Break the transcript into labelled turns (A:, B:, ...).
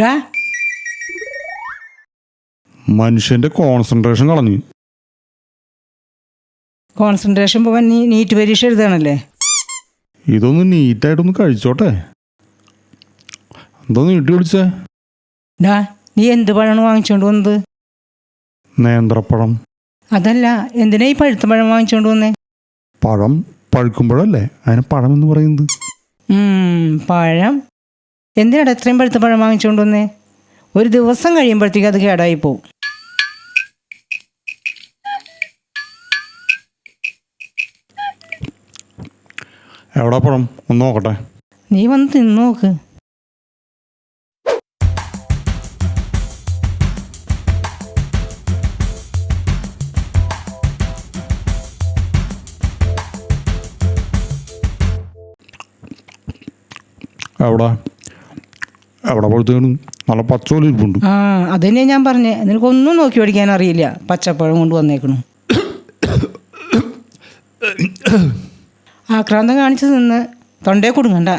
A: ഡാ.
B: മനുഷ്യന്റെ കോൺസെൻട്രേഷൻ കളഞ്ഞു.
A: കോൺസെൻട്രേഷൻ പോവാൻ നീ നീറ്റ് പരീക്ഷ എഴുതാണല്ലേ?
B: ഇതൊന്ന് നീറ്റായിട്ടൊന്ന് കഴിച്ചോട്ടെ. എന്തോ നീട്ടി വിളിച്ചേ
A: ഡാ നീ എന്ത് പഴമാണ് വാങ്ങിച്ചോണ്ട് വന്നത്?
B: നേന്ത്രപ്പഴം.
A: അതല്ല എന്തിനാ ഈ പഴുത്ത പഴം വാങ്ങിച്ചോണ്ട് വന്നേ?
B: പഴം പഴുക്കുമ്പോഴല്ലേ അതിന് പഴം എന്ന് പറയുന്നത്.
A: പഴം എന്തിനാടാ ഇത്രയും പഴുത്ത പഴം വാങ്ങിച്ചുകൊണ്ട് വന്നേ ഒരു ദിവസം കഴിയുമ്പോഴത്തേക്ക് അത് കേടായി പോവും
B: എവിടെ പഴം? ഒന്ന് നോക്കട്ടെ.
A: നീ വന്ന് തിന്നു നോക്ക്.
B: എവിടെ? എവിടെ പഴുത്തേണ് നല്ല പച്ച പോലെ ഇരിപ്പുണ്ട്
A: ആ അതന്നെ ഞാൻ പറഞ്ഞേ. നിനക്കൊന്നും നോക്കി പഠിക്കാൻ അറിയില്ല. പച്ചപ്പഴം കൊണ്ട് വന്നേക്കണു. ആക്രാന്തം കാണിച്ചു നിന്ന് തൊണ്ടേ കൊടുങ്ങണ്ട.